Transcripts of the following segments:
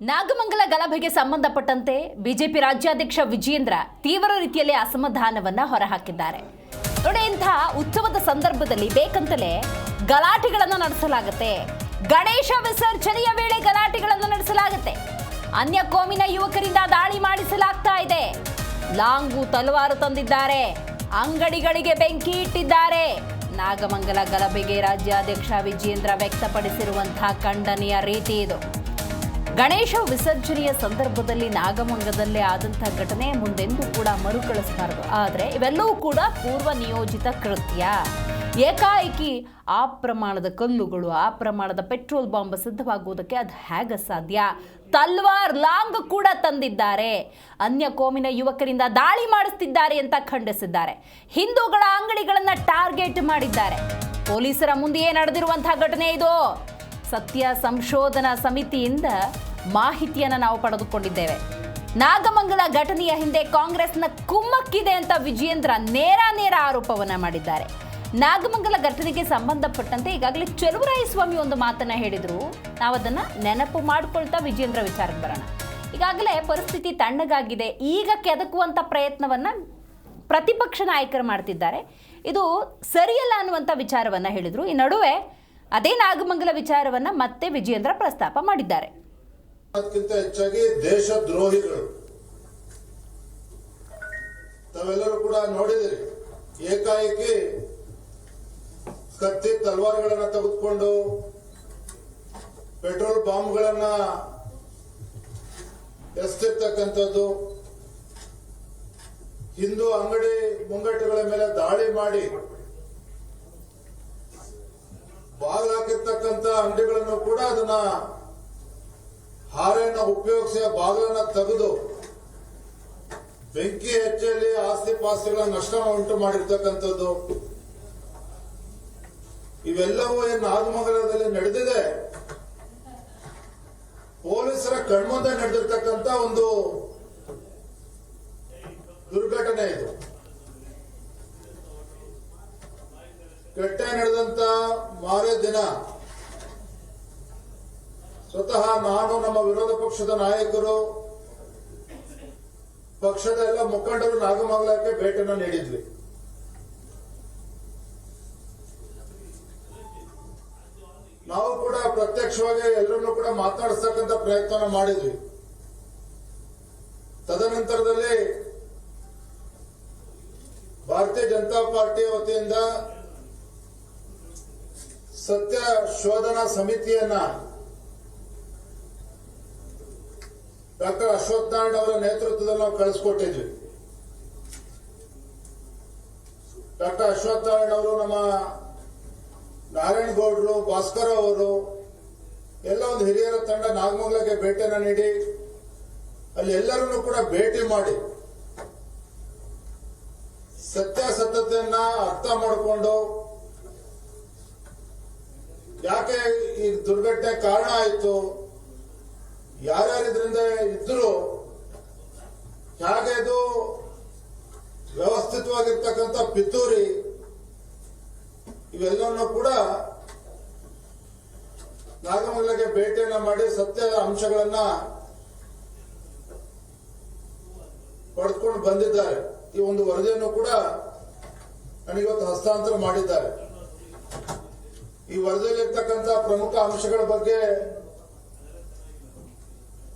ನಾಗಮಂಗಲ ಗಲಭೆಗೆ ಸಂಬಂಧಪಟ್ಟಂತೆ ಬಿಜೆಪಿ ರಾಜ್ಯಾಧ್ಯಕ್ಷ ವಿಜೇಂದ್ರ ತೀವ್ರ ರೀತಿಯಲ್ಲಿ ಅಸಮಾಧಾನವನ್ನ ಹೊರಹಾಕಿದ್ದಾರೆ. ನೋಡಿ ಇಂತಹ ಉತ್ಸವದ ಸಂದರ್ಭದಲ್ಲಿ ಬೇಕಂತಲೇ ಗಲಾಟೆಗಳನ್ನು ನಡೆಸಲಾಗುತ್ತೆ. ಗಣೇಶ ವಿಸರ್ಜನೆಯ ವೇಳೆ ಗಲಾಟೆಗಳನ್ನು ನಡೆಸಲಾಗುತ್ತೆ. ಅನ್ಯ ಕೋಮಿನ ಯುವಕರಿಂದ ದಾಳಿ ಮಾಡಿಸಲಾಗ್ತಾ ಇದೆ. ಲಾಂಗು ತಲವಾರು ತಂದಿದ್ದಾರೆ. ಅಂಗಡಿಗಳಿಗೆ ಬೆಂಕಿ ಇಟ್ಟಿದ್ದಾರೆ. ನಾಗಮಂಗಲ ಗಲಭೆಗೆ ರಾಜ್ಯಾಧ್ಯಕ್ಷ ವಿಜೇಂದ್ರ ವ್ಯಕ್ತಪಡಿಸಿರುವಂತಹ ಖಂಡನೀಯ ರೀತಿ ಇದು. ಗಣೇಶ ವಿಸರ್ಜನೆಯ ಸಂದರ್ಭದಲ್ಲಿ ನಾಗಮಂಗದಲ್ಲೇ ಆದಂತಹ ಘಟನೆ ಮುಂದೆಂದೂ ಕೂಡ ಮರುಕಳಿಸಬಾರದು. ಆದರೆ ಇವೆಲ್ಲವೂ ಕೂಡ ಪೂರ್ವ ನಿಯೋಜಿತ ಕೃತ್ಯ. ಏಕಾಏಕಿ ಆ ಪ್ರಮಾಣದ ಕಲ್ಲುಗಳು, ಆ ಪ್ರಮಾಣದ ಪೆಟ್ರೋಲ್ ಬಾಂಬ್ ಸಿದ್ಧವಾಗುವುದಕ್ಕೆ ಅದು ಹೇಗೆ ಸಾಧ್ಯ? ತಲ್ವಾರ್ ಲಾಂಗ್ ಕೂಡ ತಂದಿದ್ದಾರೆ. ಅನ್ಯ ಕೋಮಿನ ಯುವಕರಿಂದ ದಾಳಿ ಮಾಡಿಸ್ತಿದ್ದಾರೆ ಅಂತ ಖಂಡಿಸಿದ್ದಾರೆ. ಹಿಂದೂಗಳ ಅಂಗಡಿಗಳನ್ನು ಟಾರ್ಗೆಟ್ ಮಾಡಿದ್ದಾರೆ. ಪೊಲೀಸರ ಮುಂದೆಯೇ ನಡೆದಿರುವಂತಹ ಘಟನೆ ಇದು. ಸತ್ಯ ಸಂಶೋಧನಾ ಸಮಿತಿಯಿಂದ ಮಾಹಿತಿಯನ್ನು ನಾವು ಪಡೆದುಕೊಂಡಿದ್ದೇವೆ. ನಾಗಮಂಗಲ ಘಟನೆಯ ಹಿಂದೆ ಕಾಂಗ್ರೆಸ್ನ ಕುಮ್ಮಕ್ಕಿದೆ ಅಂತ ವಿಜಯೇಂದ್ರ ನೇರ ನೇರ ಆರೋಪವನ್ನ ಮಾಡಿದ್ದಾರೆ. ನಾಗಮಂಗಲ ಘಟನೆಗೆ ಸಂಬಂಧಪಟ್ಟಂತೆ ಈಗಾಗಲೇ ಸ್ವಾಮಿ ಒಂದು ಮಾತನ್ನ ಹೇಳಿದ್ರು. ನಾವು ಅದನ್ನ ನೆನಪು ಮಾಡಿಕೊಳ್ತಾ ವಿಜೇಂದ್ರ ವಿಚಾರಕ್ಕೆ ಬರೋಣ. ಈಗಾಗಲೇ ಪರಿಸ್ಥಿತಿ ತಣ್ಣಗಾಗಿದೆ. ಈಗ ಕೆದಕುವಂಥ ಪ್ರಯತ್ನವನ್ನ ಪ್ರತಿಪಕ್ಷ ನಾಯಕರು ಮಾಡ್ತಿದ್ದಾರೆ. ಇದು ಸರಿಯಲ್ಲ ಅನ್ನುವಂಥ ವಿಚಾರವನ್ನ ಹೇಳಿದರು. ಈ ನಡುವೆ ಅದೇ ನಾಗಮಂಗಲ ವಿಚಾರವನ್ನ ಮತ್ತೆ ವಿಜೇಂದ್ರ ಪ್ರಸ್ತಾಪ ಮಾಡಿದ್ದಾರೆ. ಅದಕ್ಕಿಂತ ಹೆಚ್ಚಾಗಿ ದೇಶದ್ರೋಹಿಗಳು. ತಾವೆಲ್ಲರೂ ಕೂಡ ನೋಡಿದಿರಿ. ಏಕಾಏಕಿ ಕತ್ತಿ ತಲ್ವಾರ್ಗಳನ್ನ ತೆಗೆದುಕೊಂಡು ಪೆಟ್ರೋಲ್ ಬಾಂಬ್ಗಳನ್ನ ಎಸ್ತಿರ್ತಕ್ಕಂಥದ್ದು ಹಿಂದೂ ಅಂಗಡಿ ಮುಂಗಟ್ಟುಗಳ ಮೇಲೆ ದಾಳಿ ಮಾಡಿ ಬಾಗಿಲಾಕಿರ್ತಕ್ಕಂಥ ಅಂಗಡಿಗಳನ್ನು ಕೂಡ ಅದನ್ನ ಹಾರೆಯನ್ನ ಉಪಯೋಗಿಸಿ ಬಾಗಿಲನ್ನು ತೆಗೆದು ಬೆಂಕಿ ಹೆಚ್ಚಲ್ಲಿ ಆಸ್ತಿ ಪಾಸ್ತಿಗಳ ನಷ್ಟ ಉಂಟು ಮಾಡಿರ್ತಕ್ಕಂಥದ್ದು. ಇವೆಲ್ಲವೂ ಏನು ನಾಗಮಂಗಲದಲ್ಲಿ ನಡೆದಿದೆ? ಪೊಲೀಸರ ಕಣ್ಮುಂದೆ ನಡೆದಿರ್ತಕ್ಕಂತ ಒಂದು ದುರ್ಘಟನೆ ಇದು. ಕೆಟ್ಟ ನಡೆದಂತ ಮಾರೇ ದಿನ ಸ್ವತಃ ನಾನು ನಮ್ಮ ವಿರೋಧ ಪಕ್ಷದ ನಾಯಕರು, ಪಕ್ಷದ ಎಲ್ಲ ಮುಖಂಡರು ನಾಗಮಂಗಲಕ್ಕೆ ಭೇಟಿಯನ್ನು ನೀಡಿದ್ವಿ. ನಾವು ಕೂಡ ಪ್ರತ್ಯಕ್ಷವಾಗಿ ಎಲ್ಲರನ್ನೂ ಕೂಡ ಮಾತನಾಡಿಸ್ತಕ್ಕಂಥ ಪ್ರಯತ್ನ ಮಾಡಿದ್ವಿ. ತದನಂತರದಲ್ಲಿ ಭಾರತೀಯ ಜನತಾ ಪಾರ್ಟಿ ವತಿಯಿಂದ ಸತ್ಯ ಶೋಧನಾ ಸಮಿತಿಯನ್ನ ಡಾಕ್ಟರ್ ಅಶ್ವಥ್ ನಾರಾಯಣ ಅವರ ನೇತೃತ್ವದಲ್ಲಿ ನಾವು ಕಳಿಸ್ಕೊಟ್ಟಿದ್ವಿ. ಡಾಕ್ಟರ್ ಅಶ್ವಥ್ ನಾರಾಯಣ ಅವರು ನಮ್ಮ ನಾರಾಯಣ್ ಗೌಡ್ರು ಭಾಸ್ಕರ್ ಅವರು, ಎಲ್ಲ ಒಂದು ಹಿರಿಯರ ತಂಡ ನಾಗಮಂಗಲಕ್ಕೆ ಭೇಟಿಯನ್ನು ನೀಡಿ, ಅಲ್ಲಿ ಎಲ್ಲರನ್ನೂ ಕೂಡ ಭೇಟಿ ಮಾಡಿ, ಸತ್ಯಾಸತ್ಯತೆಯನ್ನ ಅರ್ಥ ಮಾಡಿಕೊಂಡು, ಯಾಕೆ ಈ ದುರ್ಘಟನೆ ಕಾರಣ ಆಯಿತು ಯಾರ್ಯಾರು ಇದರಿಂದ ಇದ್ರು ಹೇಗೆ ಇದು ವ್ಯವಸ್ಥಿತವಾಗಿರ್ತಕ್ಕಂಥ ಪಿತೂರಿ ಇವೆಲ್ಲವನ್ನು ಕೂಡ ನಾಗಮಂಗಲಕ್ಕೆ ಭೇಟಿಯನ್ನ ಮಾಡಿ ಸತ್ಯದ ಅಂಶಗಳನ್ನ ಪಡೆದುಕೊಂಡು ಬಂದಿದ್ದಾರೆ. ಈ ಒಂದು ವರದಿಯನ್ನು ಕೂಡ ನನಗಿವತ್ತು ಹಸ್ತಾಂತರ ಮಾಡಿದ್ದಾರೆ. ಈ ವರದಿಯಲ್ಲಿರ್ತಕ್ಕಂಥ ಪ್ರಮುಖ ಅಂಶಗಳ ಬಗ್ಗೆ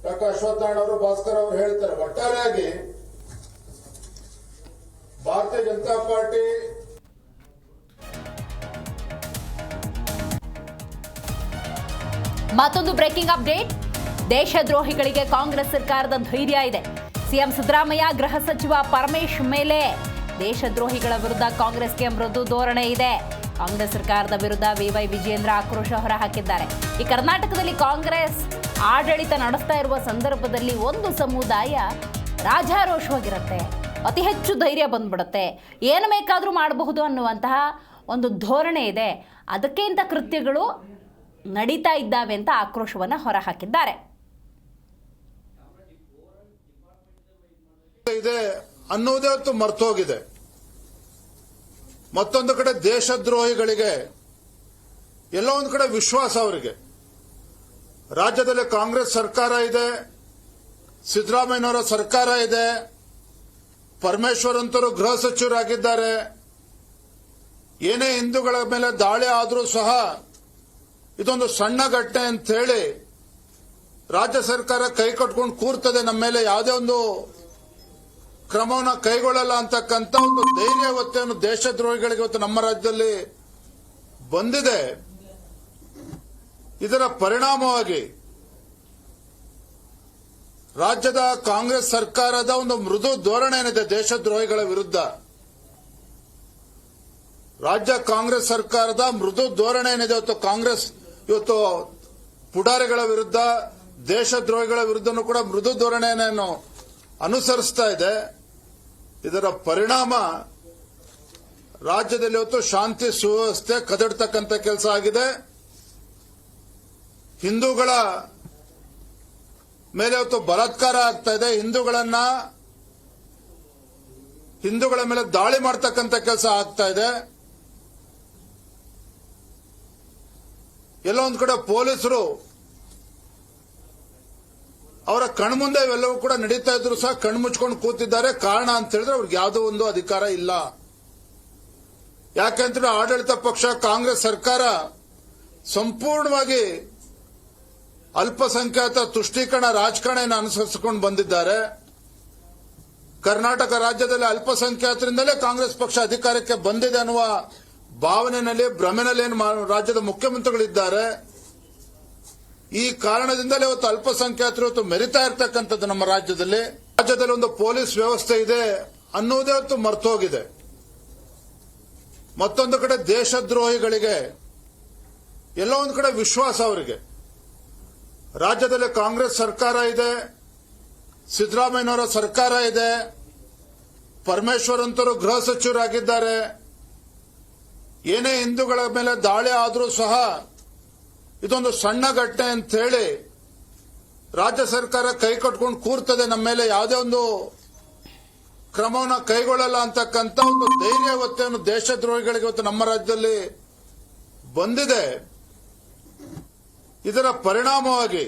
ಡಾಕ್ಟರ್ ಅವರು, ಭಾಸ್ಕರ್ ಅವರು ಹೇಳ್ತಾರೆ, ಒಟ್ಟಾರೆಯಾಗಿ ಭಾರತೀಯ ಜನತಾ ಪಾರ್ಟಿ ಮತ್ತೊಂದು ಬ್ರೇಕಿಂಗ್ ಅಪ್ಡೇಟ್. ದೇಶದ್ರೋಹಿಗಳಿಗೆ ಕಾಂಗ್ರೆಸ್ ಸರ್ಕಾರದ ಧೈರ್ಯ ಇದೆ. ಸಿಎಂ ಸಿದ್ದರಾಮಯ್ಯ, ಗೃಹ ಸಚಿವ ಪರಮೇಶ್ ಮೇಲೆ ದೇಶದ್ರೋಹಿಗಳ ವಿರುದ್ಧ ಕಾಂಗ್ರೆಸ್ಗೆ ಮೃದು ಧೋರಣೆ ಇದೆ. ಕಾಂಗ್ರೆಸ್ ಸರ್ಕಾರದ ವಿರುದ್ಧ ವಿವೈ ವಿಜೇಂದ್ರ ಆಕ್ರೋಶ ಹೊರಹಾಕಿದ್ದಾರೆ. ಈ ಕರ್ನಾಟಕದಲ್ಲಿ ಕಾಂಗ್ರೆಸ್ ಆಡಳಿತ ನಡೆಸ್ತಾ ಇರುವ ಸಂದರ್ಭದಲ್ಲಿ ಒಂದು ಸಮುದಾಯ ರಾಜಾರೋಷವಾಗಿರುತ್ತೆ ಅತಿ ಹೆಚ್ಚು ಧೈರ್ಯ ಬಂದ್ಬಿಡುತ್ತೆ. ಏನು ಬೇಕಾದರೂ ಮಾಡಬಹುದು ಅನ್ನುವಂತಹ ಒಂದು ಧೋರಣೆ ಇದೆ. ಅದಕ್ಕೆ ಇಂಥ ಕೃತ್ಯಗಳು ನಡೀತಾ ಇದ್ದಾವೆ ಅಂತ ಆಕ್ರೋಶವನ್ನು ಹೊರಹಾಕಿದ್ದಾರೆ. ಇದೆ ಅನ್ನೋದೇ ಹೊತ್ತು ಮರ್ತೋಗಿದೆ. ಮತ್ತೊಂದು ಕಡೆ ದೇಶದ್ರೋಹಿಗಳಿಗೆ ಎಲ್ಲೋ ಒಂದು ಕಡೆ ವಿಶ್ವಾಸ ಅವರಿಗೆ. ರಾಜ್ಯದಲ್ಲಿ ಕಾಂಗ್ರೆಸ್ ಸರ್ಕಾರ ಇದೆ, ಸಿದ್ದರಾಮಯ್ಯನವರ ಸರ್ಕಾರ ಇದೆ ಪರಮೇಶ್ವರ್ ಅಂತರು ಗೃಹ ಸಚಿವರಾಗಿದ್ದಾರೆ. ಏನೇ ಹಿಂದೂಗಳ ಮೇಲೆ ದಾಳಿ ಆದರೂ ಸಹ ಇದೊಂದು ಸಣ್ಣ ಘಟನೆ ಅಂತ ಹೇಳಿ ರಾಜ್ಯ ಸರ್ಕಾರ ಕೈ ಕಟ್ಕೊಂಡು ಕೂರ್ತದೆ ನಮ್ಮ ಮೇಲೆ. ಯಾವುದೇ ಒಂದು ಕ್ರಮವನ್ನು ಕೈಗೊಳ್ಳಲ್ಲ ಅಂತಕ್ಕಂಥ ಒಂದು ಧೈರ್ಯ ಇವತ್ತೇನು ದೇಶದ್ರೋಹಿಗಳಿಗೆ ಇವತ್ತು ನಮ್ಮ ರಾಜ್ಯದಲ್ಲಿ ಬಂದಿದೆ. ಇದರ ಪರಿಣಾಮವಾಗಿ ರಾಜ್ಯದ ಕಾಂಗ್ರೆಸ್ ಸರ್ಕಾರದ ಒಂದು ಮೃದು ಧೋರಣೆ ಏನಿದೆ, ದೇಶದ್ರೋಹಿಗಳ ವಿರುದ್ಧ. ರಾಜ್ಯ ಕಾಂಗ್ರೆಸ್ ಸರ್ಕಾರದ ಮೃದು ಧೋರಣೆ ಏನಿದೆ, ಇವತ್ತು ಕಾಂಗ್ರೆಸ್ ಇವತ್ತು ಪುಡಾರಿಗಳ ವಿರುದ್ಧ, ದೇಶದ್ರೋಹಿಗಳ ವಿರುದ್ಧನೂ ಕೂಡ ಮೃದು ಧೋರಣೆಯನ್ನು ಅನುಸರಿಸ್ತಾ ಇದೆ. ಇದರ ಪರಿಣಾಮ ರಾಜ್ಯದಲ್ಲಿ ಇವತ್ತು ಶಾಂತಿ ಸುವ್ಯವಸ್ಥೆ ಕದಡ್ತಕ್ಕಂಥ ಕೆಲಸ ಆಗಿದೆ. ಹಿಂದೂಗಳ ಮೇಲೆ ಇವತ್ತು ಬಲಾತ್ಕಾರ ಆಗ್ತಾ ಇದೆ. ಹಿಂದೂಗಳನ್ನ ಹಿಂದೂಗಳ ಮೇಲೆ ದಾಳಿ ಮಾಡ್ತಕ್ಕಂಥ ಕೆಲಸ ಆಗ್ತಾ ಇದೆ. ಎಲ್ಲೋ ಕಡೆ ಪೊಲೀಸರು ಅವರ ಕಣ್ಮುಂದೆ ಇವೆಲ್ಲವೂ ಕೂಡ ನಡೀತಾ ಇದ್ರು ಸಹ ಕಣ್ಣು ಮುಚ್ಕೊಂಡು ಕೂತಿದ್ದಾರೆ. ಕಾರಣ ಅಂತ ಹೇಳಿದ್ರೆ ಅವ್ರಿಗೆ ಯಾವುದೋ ಒಂದು ಅಧಿಕಾರ ಇಲ್ಲ. ಯಾಕಂದ್ರೆ ಆಡಳಿತ ಪಕ್ಷ, ಕಾಂಗ್ರೆಸ್ ಸರ್ಕಾರ ಸಂಪೂರ್ಣವಾಗಿ ಅಲ್ಪಸಂಖ್ಯಾತ ತುಷ್ಟೀಕರಣ ರಾಜಕಾರಣ ಅನುಸರಿಸಿಕೊಂಡು ಬಂದಿದ್ದಾರೆ. ಕರ್ನಾಟಕ ರಾಜ್ಯದಲ್ಲಿ ಅಲ್ಪಸಂಖ್ಯಾತರಿಂದಲೇ ಕಾಂಗ್ರೆಸ್ ಪಕ್ಷ ಅಧಿಕಾರಕ್ಕೆ ಬಂದಿದೆ ಅನ್ನುವ ಭಾವನೆಯಲ್ಲಿ, ಭ್ರಮೆನಲ್ಲಿ ರಾಜ್ಯದ ಮುಖ್ಯಮಂತ್ರಿಗಳಿದ್ದಾರೆ. ಈ ಕಾರಣದಿಂದಲೇ ಇವತ್ತು ಅಲ್ಪಸಂಖ್ಯಾತರು ಇವತ್ತು ಮೆರಿತಾ ಇರ್ತಕ್ಕಂಥದ್ದು ನಮ್ಮ ರಾಜ್ಯದಲ್ಲಿ. ರಾಜ್ಯದಲ್ಲಿ ಒಂದು ಪೊಲೀಸ್ ವ್ಯವಸ್ಥೆ ಇದೆ ಅನ್ನೋದೇ ಇವತ್ತು ಮರ್ತೋಗಿದೆ. ಮತ್ತೊಂದು ಕಡೆ ದೇಶದ್ರೋಹಿಗಳಿಗೆ, ಎಲ್ಲ ಒಂದು ಕಡೆ ವಿಶ್ವಾಸ ಅವರಿಗೆ. ರಾಜ್ಯದಲ್ಲಿ ಕಾಂಗ್ರೆಸ್ ಸರ್ಕಾರ ಇದೆ, ಸಿದ್ದರಾಮಯ್ಯನವರ ಸರ್ಕಾರ ಇದೆ ಪರಮೇಶ್ವರ್ ಅಂತರೂ ಗೃಹ ಸಚಿವರಾಗಿದ್ದಾರೆ. ಏನೇ ಹಿಂದೂಗಳ ಮೇಲೆ ದಾಳಿ ಆದರೂ ಸಹ ಇದೊಂದು ಸಣ್ಣ ಘಟನೆ ಅಂತ ಹೇಳಿ ರಾಜ್ಯ ಸರ್ಕಾರ ಕೈ ಕಟ್ಕೊಂಡು ಕೂರ್ತದೆ ನಮ್ಮ ಮೇಲೆ. ಯಾವುದೇ ಒಂದು ಕ್ರಮವನ್ನು ಕೈಗೊಳ್ಳಲ್ಲ ಅಂತಕ್ಕಂಥ ಒಂದು ಧೈರ್ಯ ಇವತ್ತೇನು ದೇಶದ್ರೋಹಿಗಳಿಗೆ ಇವತ್ತು ನಮ್ಮ ರಾಜ್ಯದಲ್ಲಿ ಬಂದಿದೆ. ಇದರ ಪರಿಣಾಮವಾಗಿ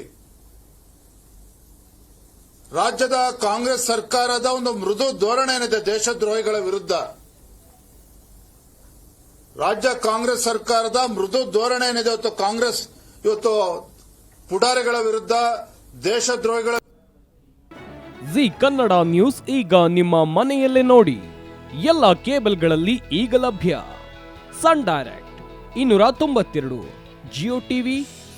ರಾಜ್ಯದ ಕಾಂಗ್ರೆಸ್ ಸರ್ಕಾರದ ಒಂದು ಮೃದು ಧೋರಣೆ ಏನಿದೆ ದೇಶದ್ರೋಹಿಗಳ ವಿರುದ್ಧ? ರಾಜ್ಯ ಕಾಂಗ್ರೆಸ್ ಸರ್ಕಾರದ ಮೃದು ಧೋರಣೆ ಏನಿದೆ ಇವತ್ತು ಕಾಂಗ್ರೆಸ್ ಇವತ್ತು ಪುಡಾರಿಗಳ ವಿರುದ್ಧ, ದೇಶದ್ರೋಹಿಗಳ ಜಿ ಕನ್ನಡ ನ್ಯೂಸ್ ಈಗ ನಿಮ್ಮ ಮನೆಯಲ್ಲೇ ನೋಡಿ. ಎಲ್ಲ ಕೇಬಲ್ಗಳಲ್ಲಿ ಈಗ ಲಭ್ಯ. ಸನ್ ಡೈರೆಕ್ಟ್, ಇನ್ನೂರ ತೊಂಬತ್ತೆರಡು, ಜಿಯೋ ಟಿವಿ